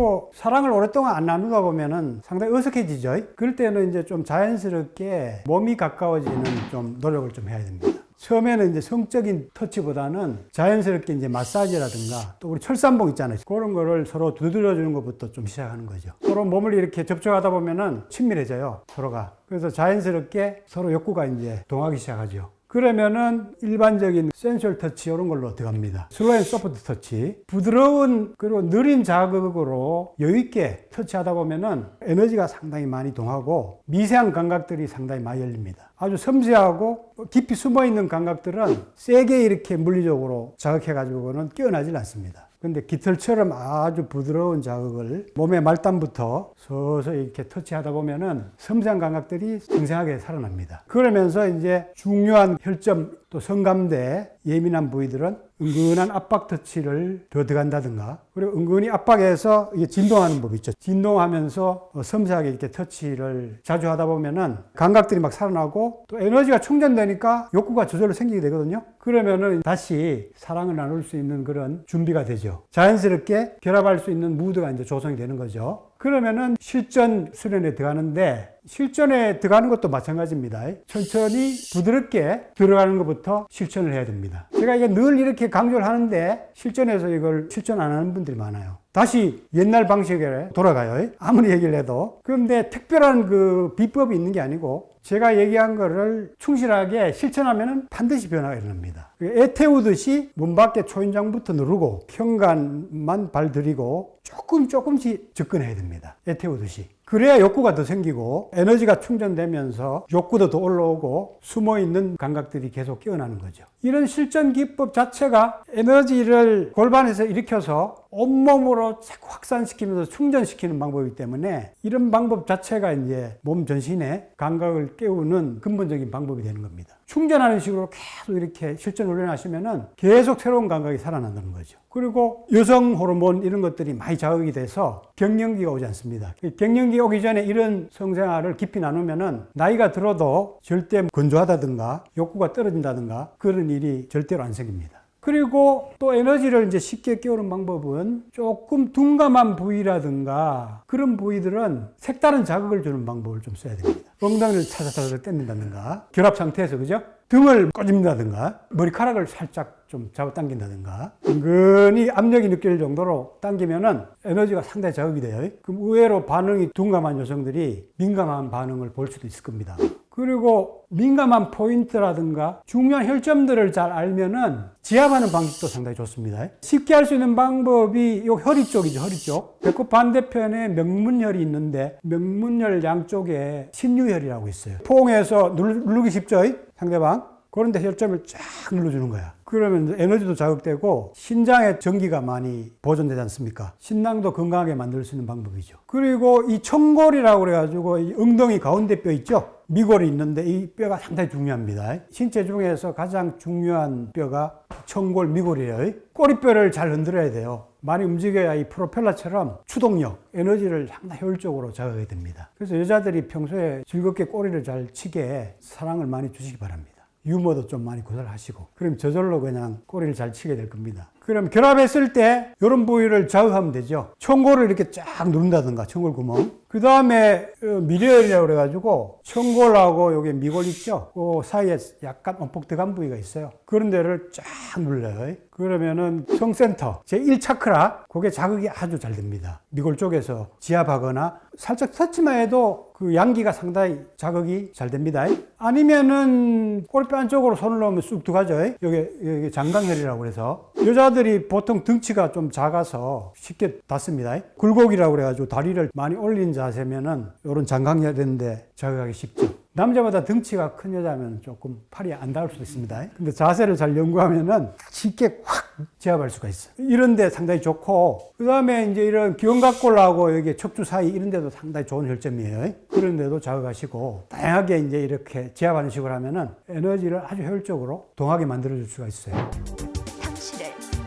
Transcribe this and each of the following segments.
그리고 사랑을 오랫동안 안 나누다 보면은 상당히 어색해지죠. 그럴 때는 이제 좀 자연스럽게 몸이 가까워지는 좀 노력을 좀 해야 됩니다. 처음에는 이제 성적인 터치보다는 자연스럽게 이제 마사지라든가 또 우리 철산봉 있잖아요. 그런 거를 서로 두드려 주는 것부터 좀 시작하는 거죠. 서로 몸을 이렇게 접촉하다 보면은 친밀해져요. 서로가. 그래서 자연스럽게 서로 욕구가 이제 동하기 시작하죠. 그러면은 일반적인 센슈얼 터치 이런 걸로 들어갑니다. 슬로우 앤 소프트 터치. 부드러운 그리고 느린 자극으로 여유있게 터치하다 보면은 에너지가 상당히 많이 동하고 미세한 감각들이 상당히 많이 열립니다. 아주 섬세하고 깊이 숨어 있는 감각들은 세게 이렇게 물리적으로 자극해가지고는 깨어나질 않습니다. 근데 깃털처럼 아주 부드러운 자극을 몸의 말단부터 서서히 이렇게 터치하다 보면은 섬세한 감각들이 생생하게 살아납니다. 그러면서 이제 중요한 혈점 또 성감대 예민한 부위들은 은근한 압박 터치를 더 들어간다든가 그리고 은근히 압박해서 이게 진동하는 법 있죠. 진동하면서 어, 섬세하게 이렇게 터치를 자주 하다 보면은 감각들이 막 살아나고 또 에너지가 충전되니까 욕구가 저절로 생기게 되거든요. 그러면은 다시 사랑을 나눌 수 있는 그런 준비가 되죠. 자연스럽게 결합할 수 있는 무드가 이제 조성이 되는 거죠. 그러면은 실전 수련에 들어가는데 실전에 들어가는 것도 마찬가지입니다. 천천히 부드럽게 들어가는 것부터 실천을 해야 됩니다. 제가 이게 늘 이렇게 강조를 하는데 실전에서 이걸 실천 안 하는 분들이 많아요. 다시 옛날 방식에 돌아가요. 아무리 얘기를 해도. 그런데 특별한 그 비법이 있는 게 아니고 제가 얘기한 거를 충실하게 실천하면 반드시 변화가 일어납니다. 애 태우듯이 문 밖에 초인장부터 누르고 현관만 발 들이고 조금 조금씩 접근해야 됩니다. 애 태우듯이. 그래야 욕구가 더 생기고 에너지가 충전되면서 욕구도 더 올라오고 숨어 있는 감각들이 계속 깨어나는 거죠. 이런 실전 기법 자체가 에너지를 골반에서 일으켜서 온몸으로 자꾸 확산시키면서 충전시키는 방법이기 때문에 이런 방법 자체가 이제 몸 전신의 감각을 깨우는 근본적인 방법이 되는 겁니다. 충전하는 식으로 계속 이렇게 실전 훈련하시면은 계속 새로운 감각이 살아난다는 거죠. 그리고 여성 호르몬 이런 것들이 많이 자극이 돼서 갱년기가 오지 않습니다. 갱년기 오기 전에 이런 성생활을 깊이 나누면은 나이가 들어도 절대 건조하다든가 욕구가 떨어진다든가 그런 일이 절대로 안 생깁니다. 그리고 또 에너지를 이제 쉽게 깨우는 방법은 조금 둔감한 부위라든가 그런 부위들은 색다른 자극을 주는 방법을 좀 써야 됩니다. 엉덩이를 차차차차 땡긴다든가 결합 상태에서 그죠? 등을 꺼진다든가 머리카락을 살짝 좀 잡아당긴다든가 은근히 압력이 느낄 정도로 당기면은 에너지가 상당히 자극이 돼요. 그럼 의외로 반응이 둔감한 여성들이 민감한 반응을 볼 수도 있을 겁니다. 그리고 민감한 포인트라든가 중요한 혈점들을 잘 알면은 지압하는 방식도 상당히 좋습니다. 쉽게 할 수 있는 방법이 요 허리 쪽이죠, 허리 쪽. 배꼽 반대편에 명문혈이 있는데 명문혈 양쪽에 신유혈이라고 있어요. 포옹해서 누르기 쉽죠, 상대방. 그런데 혈점을 쫙 눌러주는 거야. 그러면 에너지도 자극되고 신장에 전기가 많이 보존되지 않습니까? 신장도 건강하게 만들 수 있는 방법이죠. 그리고 이 청골이라고 그래가지고 이 엉덩이 가운데 뼈 있죠? 미골이 있는데 이 뼈가 상당히 중요합니다. 신체 중에서 가장 중요한 뼈가 청골 미골이에요. 꼬리뼈를 잘 흔들어야 돼요. 많이 움직여야 이 프로펠러처럼 추동력, 에너지를 상당히 효율적으로 자극하게 됩니다. 그래서 여자들이 평소에 즐겁게 꼬리를 잘 치게 사랑을 많이 주시기 바랍니다. 유머도 좀 많이 구사하시고 그럼 저절로 그냥 꼬리를 잘 치게 될 겁니다. 그럼 결합했을 때 이런 부위를 자극하면 되죠. 청골을 이렇게 쫙 누른다든가 청골 구멍. 그 다음에 미래혈이라고 그래가지고 청골하고 여기 미골 있죠. 그 사이에 약간 엄폭 들어간 부위가 있어요. 그런 데를 쫙 눌러요. 그러면은 성센터 제 1차크라 그게 자극이 아주 잘 됩니다. 미골 쪽에서 지압하거나 살짝 터치만 해도 그 양기가 상당히 자극이 잘 됩니다. 아니면은 꼬리뼈 안쪽으로 손을 넣으면 쑥 들어가죠. 여기, 여기 장강혈이라고 그래서 여자들 이 보통 등치가 좀 작아서 쉽게 닿습니다. 굴곡이라고 그래가지고 다리를 많이 올린 자세면은 이런 장강혈인데 자극하기 쉽죠. 남자보다 등치가 큰 여자면 조금 팔이 안 닿을 수도 있습니다. 근데 자세를 잘 연구하면은 쉽게 확 제압할 수가 있어요. 이런데 상당히 좋고, 그 다음에 이제 이런 기원각골하고 여기 척추 사이 이런 데도 상당히 좋은 혈점이에요. 그런 데도 자극하시고, 다양하게 이제 이렇게 제압하는 식으로 하면은 에너지를 아주 효율적으로 동하게 만들어줄 수가 있어요.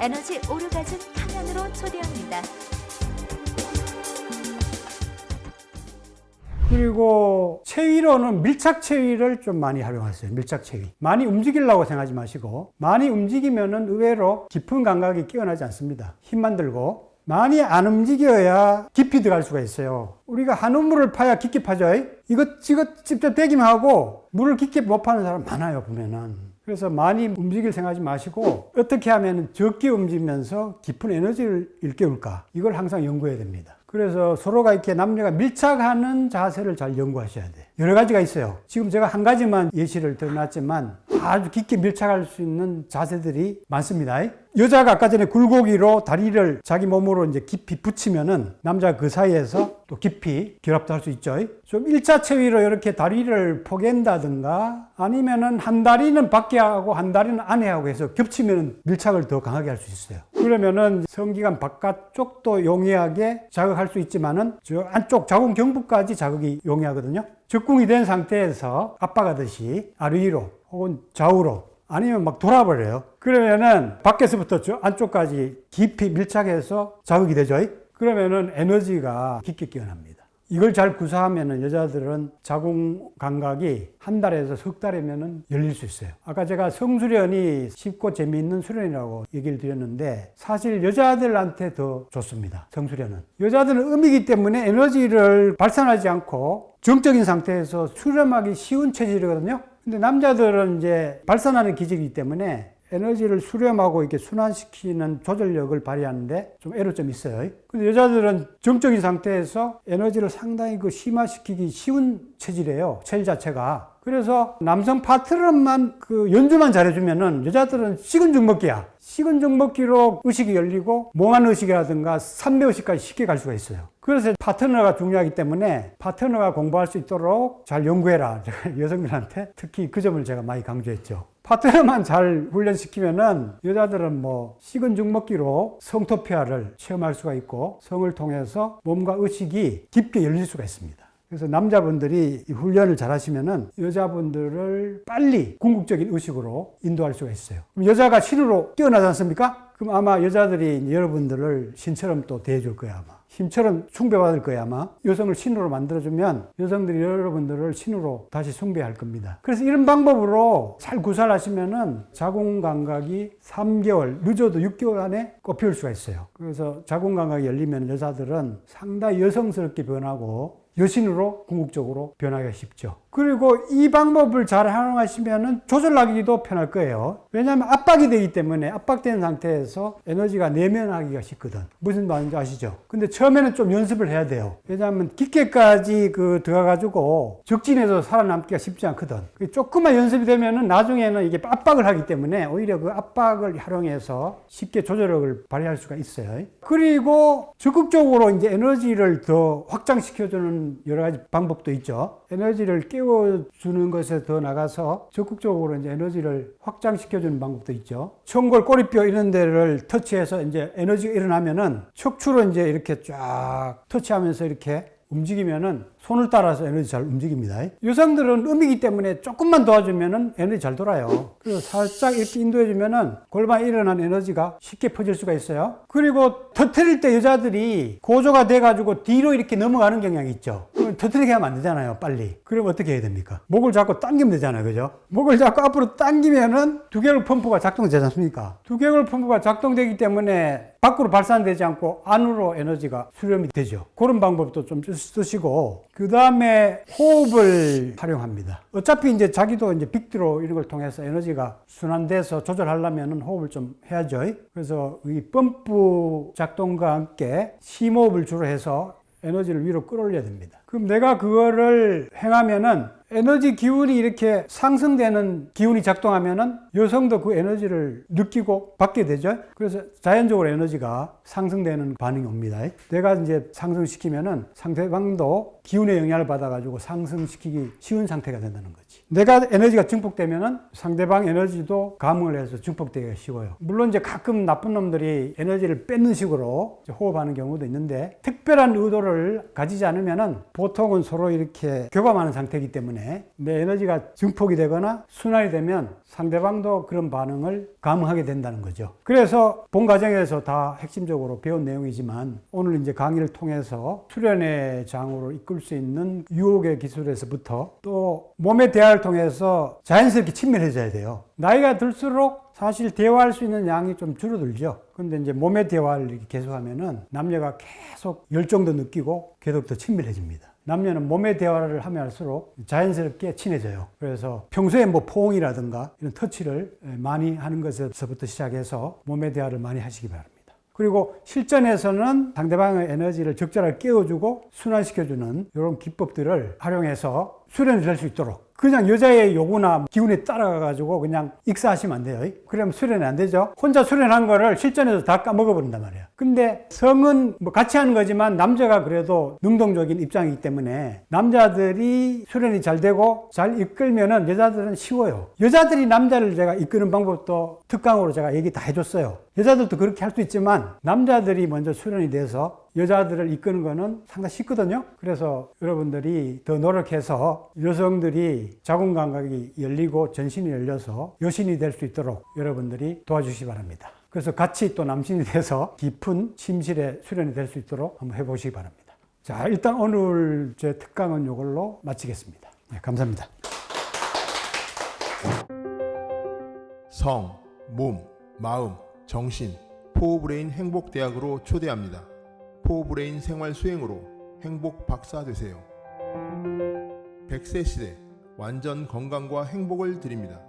에너지 오르가즘 탕양으로 초대합니다. 그리고 체위로는 밀착 체위를 좀 많이 활용하세요. 밀착 체위. 많이 움직이려고 생각하지 마시고 많이 움직이면은 의외로 깊은 감각이 깨어나지 않습니다. 힘만 들고 많이 안 움직여야 깊이 들어갈 수가 있어요. 우리가 한우물을 파야 깊게 파죠. 이것저것 직접 대기만 하고 물을 깊게 못 파는 사람 많아요, 보면은. 그래서 많이 움직일 생각하지 마시고 어떻게 하면 적게 움직이면서 깊은 에너지를 일깨울까? 이걸 항상 연구해야 됩니다. 그래서 서로가 이렇게 남녀가 밀착하는 자세를 잘 연구하셔야 돼. 여러 가지가 있어요. 지금 제가 한 가지만 예시를 드러놨지만 아주 깊게 밀착할 수 있는 자세들이 많습니다. 여자가 아까 전에 굴곡이로 다리를 자기 몸으로 이제 깊이 붙이면은 남자가 그 사이에서 또 깊이 결합도 할 수 있죠. 좀 일자체위로 이렇게 다리를 포갠다든가 아니면은 한 다리는 밖에 하고 한 다리는 안에 하고 해서 겹치면 밀착을 더 강하게 할 수 있어요. 그러면은 성기관 바깥쪽도 용이하게 자극할 수 있지만은 저 안쪽 자궁 경부까지 자극이 용이하거든요. 적궁이 된 상태에서 압박하듯이 아래 위로 혹은 좌우로 아니면 막 돌아버려요. 그러면은 밖에서부터 저 안쪽까지 깊이 밀착해서 자극이 되죠. 그러면은 에너지가 깊게 깨어납니다. 이걸 잘 구사하면은 여자들은 자궁 감각이 한 달에서 석 달이면은 열릴 수 있어요. 아까 제가 성수련이 쉽고 재미있는 수련이라고 얘기를 드렸는데 사실 여자들한테 더 좋습니다. 성수련은. 여자들은 음이기 때문에 에너지를 발산하지 않고 정적인 상태에서 수렴하기 쉬운 체질이거든요. 근데 남자들은 이제 발산하는 기질이기 때문에 에너지를 수렴하고 이렇게 순환시키는 조절력을 발휘하는데 좀 애로점이 있어요. 근데 여자들은 정적인 상태에서 에너지를 상당히 그 심화시키기 쉬운 체질이에요. 체질 자체가. 그래서 남성 파트너만 그 연주만 잘해주면은 여자들은 식은 죽 먹기야. 식은 죽 먹기로 의식이 열리고 몽환 의식이라든가 삼매 의식까지 쉽게 갈 수가 있어요. 그래서 파트너가 중요하기 때문에 파트너가 공부할 수 있도록 잘 연구해라. 여성들한테 특히 그 점을 제가 많이 강조했죠. 파트너만 잘 훈련시키면은 여자들은 뭐 식은 죽 먹기로 성토피아를 체험할 수가 있고 성을 통해서 몸과 의식이 깊게 열릴 수가 있습니다. 그래서 남자분들이 이 훈련을 잘 하시면은 여자분들을 빨리 궁극적인 의식으로 인도할 수가 있어요. 그럼 여자가 신으로 깨어나지 않습니까? 그럼 아마 여자들이 여러분들을 신처럼 또 대해줄 거야, 아마. 힘처럼 숭배받을 거야, 아마. 여성을 신으로 만들어주면 여성들이 여러분들을 신으로 다시 숭배할 겁니다. 그래서 이런 방법으로 잘 구사를 하시면은 자궁 감각이 3개월, 늦어도 6개월 안에 꼽힐 수가 있어요. 그래서 자궁 감각이 열리면 여자들은 상당히 여성스럽게 변하고 여신으로 궁극적으로 변하기가 쉽죠. 그리고 이 방법을 잘 활용하시면 조절하기도 편할 거예요. 왜냐하면 압박이 되기 때문에 압박된 상태에서 에너지가 내면하기가 쉽거든. 무슨 말인지 아시죠? 근데 처음에는 좀 연습을 해야 돼요. 왜냐하면 깊게까지 그 들어가가지고 적진에서 살아남기가 쉽지 않거든. 그 조금만 연습이 되면은 나중에는 이게 압박을 하기 때문에 오히려 그 압박을 활용해서 쉽게 조절력을 발휘할 수가 있어요. 그리고 적극적으로 이제 에너지를 더 확장시켜주는 여러 가지 방법도 있죠. 에너지를 깨워주는 것에 더 나가서 적극적으로 이제 에너지를 확장시켜주는 방법도 있죠. 청골, 꼬리뼈 이런 데를 터치해서 이제 에너지가 일어나면은 척추로 이제 이렇게 쫙 터치하면서 이렇게 움직이면은 손을 따라서 에너지 잘 움직입니다. 여성들은 음이기 때문에 조금만 도와주면은 에너지 잘 돌아요. 그리고 살짝 이렇게 인도해주면은 골반에 일어난 에너지가 쉽게 퍼질 수가 있어요. 그리고 터트릴 때 여자들이 고조가 돼가지고 뒤로 이렇게 넘어가는 경향이 있죠. 터트리게 하면 안 되잖아요, 빨리. 그럼 어떻게 해야 됩니까? 목을 잡고 당기면 되잖아요, 그죠? 목을 잡고 앞으로 당기면은 두개골 펌프가 작동되지 않습니까? 두개골 펌프가 작동되기 때문에 밖으로 발산되지 않고 안으로 에너지가 수렴이 되죠. 그런 방법도 좀 쓰시고 그 다음에 호흡을 활용합니다. 어차피 이제 자기도 이제 빅드로 이런 걸 통해서 에너지가 순환돼서 조절하려면 호흡을 좀 해야죠. 그래서 이 펌프 작동과 함께 심호흡을 주로 해서 에너지를 위로 끌어올려야 됩니다. 그럼 내가 그거를 행하면은 에너지 기운이 이렇게 상승되는 기운이 작동하면은 여성도 그 에너지를 느끼고 받게 되죠. 그래서 자연적으로 에너지가 상승되는 반응이 옵니다. 내가 이제 상승시키면은 상대방도 기운의 영향을 받아가지고 상승시키기 쉬운 상태가 된다는 거지. 내가 에너지가 증폭되면은 상대방 에너지도 감응을 해서 증폭되기가 쉬워요. 물론 이제 가끔 나쁜 놈들이 에너지를 뺏는 식으로 호흡하는 경우도 있는데 특별한 의도를 가지지 않으면은 보통은 서로 이렇게 교감하는 상태이기 때문에 내 에너지가 증폭이 되거나 순환이 되면 상대방도 그런 반응을 감응하게 된다는 거죠. 그래서 본 과정에서 다 핵심적으로 배운 내용이지만 오늘 이제 강의를 통해서 수련의 장으로 이끌 수 있는 유혹의 기술에서부터 또 몸의 대화를 통해서 자연스럽게 친밀해져야 돼요. 나이가 들수록 사실 대화할 수 있는 양이 좀 줄어들죠. 근데 이제 몸의 대화를 계속하면은 남녀가 계속 열정도 느끼고 계속 더 친밀해집니다. 남녀는 몸의 대화를 하면 할수록 자연스럽게 친해져요. 그래서 평소에 뭐 포옹이라든가 이런 터치를 많이 하는 것에서부터 시작해서 몸의 대화를 많이 하시기 바랍니다. 그리고 실전에서는 상대방의 에너지를 적절하게 깨워주고 순환시켜주는 이런 기법들을 활용해서 수련이 될 수 있도록 그냥 여자의 요구나 기운에 따라가가지고 그냥 익사하시면 안 돼요. 그러면 수련이 안 되죠. 혼자 수련한 거를 실전에서 다 까먹어버린단 말이에요. 근데 성은 뭐 같이 하는 거지만 남자가 그래도 능동적인 입장이기 때문에 남자들이 수련이 잘 되고 잘 이끌면은 여자들은 쉬워요. 여자들이 남자를 제가 이끄는 방법도 특강으로 제가 얘기 다 해줬어요. 여자들도 그렇게 할 수 있지만 남자들이 먼저 수련이 돼서 여자들을 이끄는 거는 상당히 쉽거든요. 그래서 여러분들이 더 노력해서 여성들이 자궁 감각이 열리고 전신이 열려서 여신이 될 수 있도록 여러분들이 도와주시기 바랍니다. 그래서 같이 또 남신이 돼서 깊은 침실의 수련이 될 수 있도록 한번 해보시기 바랍니다. 자, 일단 오늘 제 특강은 이걸로 마치겠습니다. 네, 감사합니다. 성, 몸, 마음, 정신, 포브레인 행복대학으로 초대합니다. 포브레인 생활 수행으로 행복 박사 되세요. 100세 시대 완전 건강과 행복을 드립니다.